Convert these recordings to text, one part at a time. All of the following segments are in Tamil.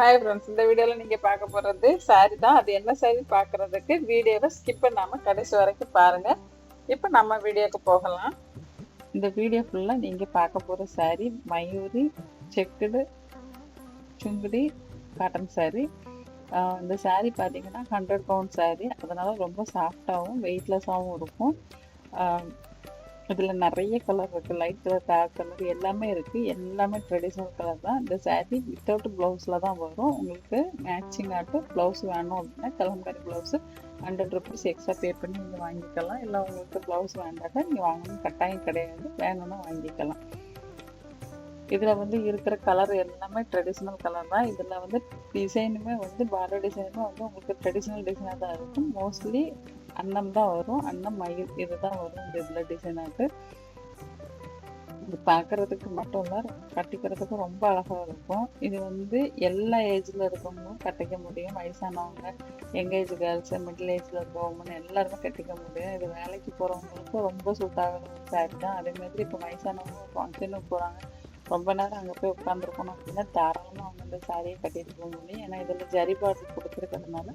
ஹாய் ஃப்ரெண்ட்ஸ் இந்த வீடியோவில் நீங்கள் பார்க்க போகிறது சாரி தான். அது என்ன சாரி பார்க்குறதுக்கு வீடியோவை ஸ்கிப் பண்ணாமல் கடைசி வரைக்கும் பாருங்கள் இப்போ நம்ம வீடியோக்கு போகலாம். இந்த வீடியோ ஃபுல்லாக நீங்கள் பார்க்க போகிற sari Mayuri checked Sungudi cotton sari இந்த சாரி பார்த்தீங்கன்னா ஹண்ட்ரட் பவுண்ட் சாரி அதனால் ரொம்ப சாஃப்டாகவும் வெயிட்லெஸ்ஸாகவும் இருக்கும். இதில் நிறைய கலர் இருக்குது லைட் கலர் டார்க் கலர் எல்லாமே இருக்குது எல்லாமே ட்ரெடிஷ்னல் கலர் தான். இந்த சாரீ வித்தவுட் ப்ளவுஸில் தான் வரும். உங்களுக்கு மேட்சிங் ஆட்டு ப்ளவுஸ் வேணும் அப்படின்னா Kalamkari blouse hundred rupees extra pay பண்ணி நீங்கள் வாங்கிக்கலாம். இல்லை உங்களுக்கு ப்ளவுஸ் வேண்டாட்டா நீங்கள் வாங்கணும். கட்டாயம் கிடையாது. வேணும்னா வாங்கிக்கலாம். இதில் வந்து இருக்கிற கலர் எல்லாமே ட்ரெடிஷ்னல் கலர் தான். இதில் வந்து டிசைனுமே வந்து பார்டர் டிசைனுமே வந்து உங்களுக்கு ட்ரெடிஷ்னல் டிசைனாக தான் இருக்கும். மோஸ்ட்லி அன்னம் தான் வரும். அன்னம் மயில் இதுதான் வரும். இந்த இதில் டிசைனாக்கு இது பார்க்குறதுக்கு மட்டும் இல்லை கட்டிக்கிறதுக்கு ரொம்ப அழகாக இருக்கும். இது வந்து எல்லா ஏஜில் இருக்கவங்களும் கட்டிக்க முடியும். வயசானவங்க யங் ஏஜ் கேர்ள்ஸு மிடில் ஏஜில் இருக்கவங்கன்னு எல்லாருமே கட்டிக்க முடியும். இது வேலைக்கு போகிறவங்களுக்கும் ரொம்ப சூட் ஆகிற சாரி தான். அதேமாதிரி இப்போ வயசானவங்க ஃபங்க்ஷனுக்கு போகிறாங்க ரொம்ப நேரம் அங்கே போய் உட்காந்துருக்கணும் அப்படின்னா தாராளமாக அவங்க இந்த சாரியை கட்டிட்டு போக முடியும். ஏன்னா இதில் ஜரி பாட்டில் கொடுத்துருக்கிறதுனால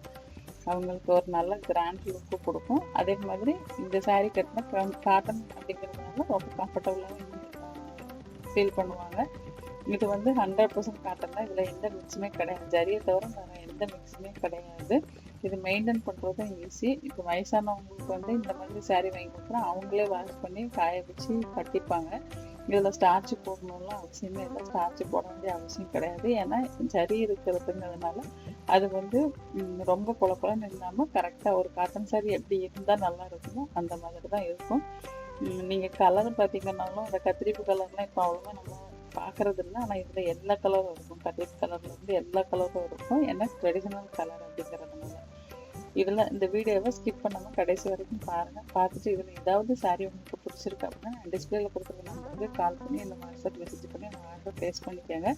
அவங்களுக்கு ஒரு நல்ல கிராண்ட் லுக்கு கொடுக்கும். அதே மாதிரி இந்த சாரீ கட்டினா காட்டன் அப்படிங்கிறதுனால ரொம்ப கம்ஃபர்டபுளாக ஃபீல் பண்ணுவாங்க. இது வந்து ஹண்ட்ரட் பர்சன்ட் காட்டன் தான். இதில் எந்த மிக்ஸுமே கிடையாது. ஜரியை தவிர வேறு எந்த மிக்ஸுமே கிடையாது. இது மெயின்டைன் பண்ணுறதும் ஈஸி இப்போ வயசானவங்களுக்கு வந்து இந்த மாதிரி சாரீ வாங்கி கொடுக்குறா அவங்களே வாஷ் பண்ணி காய வச்சு கட்டிப்பாங்க. இதில் ஸ்டார்ச் போடணும்லாம் அவசியமே இல்லை. ஸ்டார்ச் போட வேண்டிய அவசியம் கிடையாது. ஏன்னா ஜரி இருக்கிறதுங்கிறதுனால அது வந்து ரொம்ப குழ குழன்னு இல்லாமல் கரெக்டாக ஒரு காட்டன் சாரி எப்படி இருந்தால் நல்லா இருக்குமோ அந்த மாதிரி தான் இருக்கும். நீங்கள் கலர் பார்த்தீங்கன்னாலும் அந்த கத்திரிப்பு கலர்லாம் இப்போ அவ்வளோவா நம்ம பார்க்குறது இல்லை ஆனால் இதில் எல்லா கலரும் இருக்கும். கத்திரிப்பு கலரில் வந்து எல்லா கலரும் இருக்கும். ஏன்னா ட்ரெடிஷ்னல் கலர் அப்படிங்கிறதுனால. இதில் இந்த வீடியோவை ஸ்கிப் பண்ணாமல் கடைசி வரைக்கும் பாருங்கள் பார்த்துட்டு இதில் ஏதாவது சாரீ உங்களுக்கு பிடிச்சிருக்கு அப்படின்னா டிஸ்பிளேல கொடுத்துருக்க நம்பருக்கு கால் பண்ணி இந்த வாட்ஸ்அப் மெசேஜ் பண்ணி நான் ஆர்டர் ப்ளேஸ் பண்ணிக்கோங்க.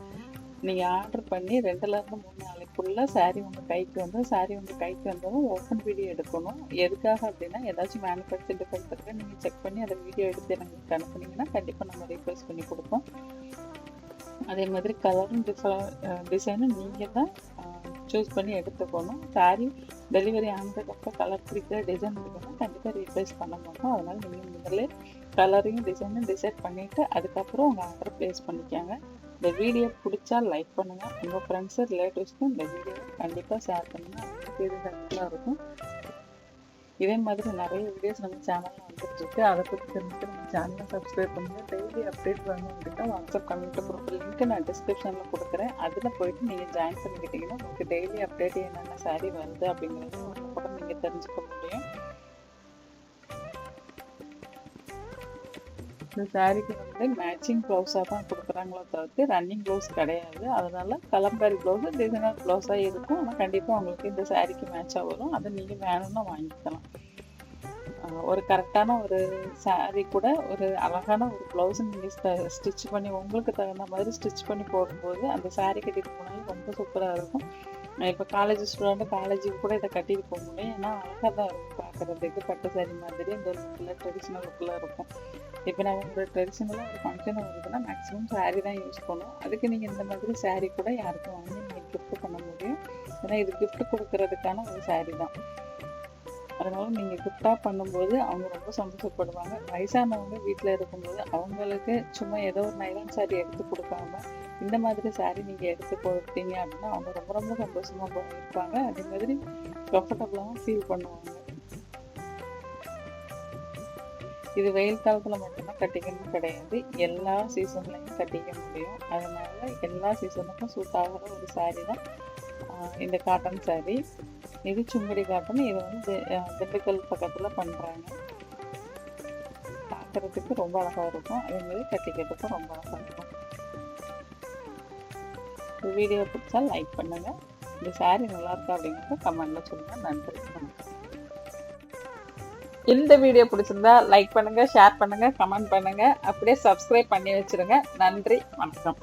நீங்கள் ஆர்டர் பண்ணி ரெண்டுலேருந்து மூணு நாளைக்குள்ளே சாரீ உங்கள் கைக்கு வந்து சாரீ உங்கள் கைக்கு வந்ததும் ஓப்பன் வீடியோ எடுக்கணும். எதுக்காக அப்படின்னா ஏதாச்சும் மேனுஃபேக்சர் டிஃபெக்ட் இருக்குது நீங்கள் செக் பண்ணி அதை வீடியோ எடுத்து எனக்கு அனுப்புனீங்கன்னா கண்டிப்பாக நம்ம ரீப்ளேஸ் பண்ணி கொடுப்போம். அதே மாதிரி கலரும் டிசைனும் நீங்கள் தான் சூஸ் பண்ணி எடுத்துக்கணும். சாரீ டெலிவரி ஆனதுக்கப்புறம் கலர் பிடிக்கிற டிசைன் இருக்குன்னா கண்டிப்பாக ரீப்ளேஸ் பண்ண மாட்டோம். அதனால் நீங்கள் முதல்ல கலரையும் டிசைனும் டிசைட் பண்ணிவிட்டு அதுக்கப்புறம் உங்கள் ஆர்டர் ப்ளேஸ் பண்ணிக்கோங்க. இந்த வீடியோ பிடிச்சா லைக் பண்ணுங்கள் உங்கள் ஃப்ரெண்ட்ஸு ரிலேட்டிவ்ஸ்க்கும் இந்த வீடியோ கண்டிப்பாக ஷேர் பண்ணுங்கள் அவங்களுக்கு இது ஹெல்ப்ஃபுல்லாக இருக்கும். இதே மாதிரி நிறைய வீடியோஸ் நம்ம சேனலில் வந்துட்டுருக்கு அதை பற்றி தெரிஞ்சுட்டு நம்ம சேனலை சப்ஸ்கிரைப் பண்ணுங்கள் டெய்லி அப்டேட் வேணும் வாட்ஸ்அப் கமெண்ட் குரூப் லிங்க்கு நான் டிஸ்கிரிப்ஷனில் கொடுக்குறேன். அதில் போயிட்டு நீங்கள் ஜாயின் பண்ணிக்கிட்டிங்கன்னா உங்களுக்கு டெய்லி அப்டேட் என்னென்ன சாரீ வருது அப்படிங்கிறது கூட நீங்கள் தெரிஞ்சுக்க முடியும். இந்த சாரீக்கு வந்து மேட்சிங் ப்ளவுஸாக தான் கொடுக்குறாங்களோ தவிர்த்து ரன்னிங் ப்ளவுஸ் கிடையாது. அதனால் கலம்காரி ப்ளவுஸு டிசைனர் ப்ளவுஸாக இருக்கும். ஆனால் கண்டிப்பாக உங்களுக்கு இந்த சாரீக்கு மேட்சாக வரும். அதை நீங்கள் வேணும்னா வாங்கிக்கலாம். ஒரு கரெக்டான ஒரு சாரீ கூட ஒரு அழகான ஒரு ப்ளவுஸை நீங்கள் ஸ்டிச் பண்ணி உங்களுக்கு தகுந்த மாதிரி ஸ்டிச் பண்ணி போடும்போது அந்த சாரீ கட்டிட்டு போனாலும் ரொம்ப சூப்பராக இருக்கும். இப்போ காலேஜ் ஸ்டூடெண்ட்டு காலேஜுக்கு கூட இதை கட்டிட்டு போக முடியும் ஏன்னா அழகாக தான் இருக்கும் பார்க்குறதுக்கு. பட்டு சாரி மாதிரி இந்த லுக்கில் ட்ரெடிஷ்னல் லுக்கில் இருக்கும். இப்போ நான் ஒரு ட்ரெடிஷ்னலாக ஒரு ஃபங்க்ஷன் வருதுன்னா மேக்ஸிமம் சாரீ தான் யூஸ் பண்ணுவோம் அதுக்கு நீங்கள் இந்த மாதிரி சாரீ கூட யாருக்கும் வாங்கி நீங்கள் கிஃப்ட் பண்ண முடியும். ஏன்னா இது கிஃப்ட் கொடுக்கறதுக்கான ஒரு சாரீ தான். அதனால நீங்கள் கிஃப்டாக பண்ணும்போது அவங்க ரொம்ப சந்தோஷப்படுவாங்க. வயசானவங்க வீட்டில் இருக்கும்போது அவங்களுக்கு சும்மா ஏதோ ஒரு நைலான் சாரி எடுத்து கொடுக்காம இந்த மாதிரி சாரி நீங்கள் எடுத்து கொடுத்தீங்க அப்படின்னா அவங்க ரொம்ப ரொம்ப சந்தோஷமாக இருப்பாங்க. அதே மாதிரி கம்ஃபர்டபுளாகவும் ஃபீல் பண்ணுவாங்க. இது வெயில் காலத்தில் மட்டும்தான் கட்டிக்கணும் கிடையாது. எல்லா சீசன்லையும் கட்டிக்க முடியும். அதனால எல்லா சீசனுக்கும் சூட் ஆகிற ஒரு சாரீ தான் இந்த காட்டன் சாரீ இது சுங்குடி காட்டன் இது வந்து திண்டுக்கல் பக்கத்தில் பண்ணுறாங்க பார்க்குறதுக்கு ரொம்ப அழகாக இருக்கும். அதே கட்டிக்கிறதுக்கும் ரொம்ப அழகாக இருக்கும். வீடியோ பிடிச்சா லைக் பண்ணுங்கள் இந்த சாரீ நல்லா இருக்கா அப்படிங்கிறத கமெண்டில் சொல்லுங்கள் நன்றி வணக்கம் இந்த வீடியோ பிடிச்சிருந்தா லைக் பண்ணுங்கள் ஷேர் பண்ணுங்கள் கமெண்ட் பண்ணுங்கள் அப்படியே சப்ஸ்கிரைப் பண்ணி வச்சுருங்க. நன்றி வணக்கம்.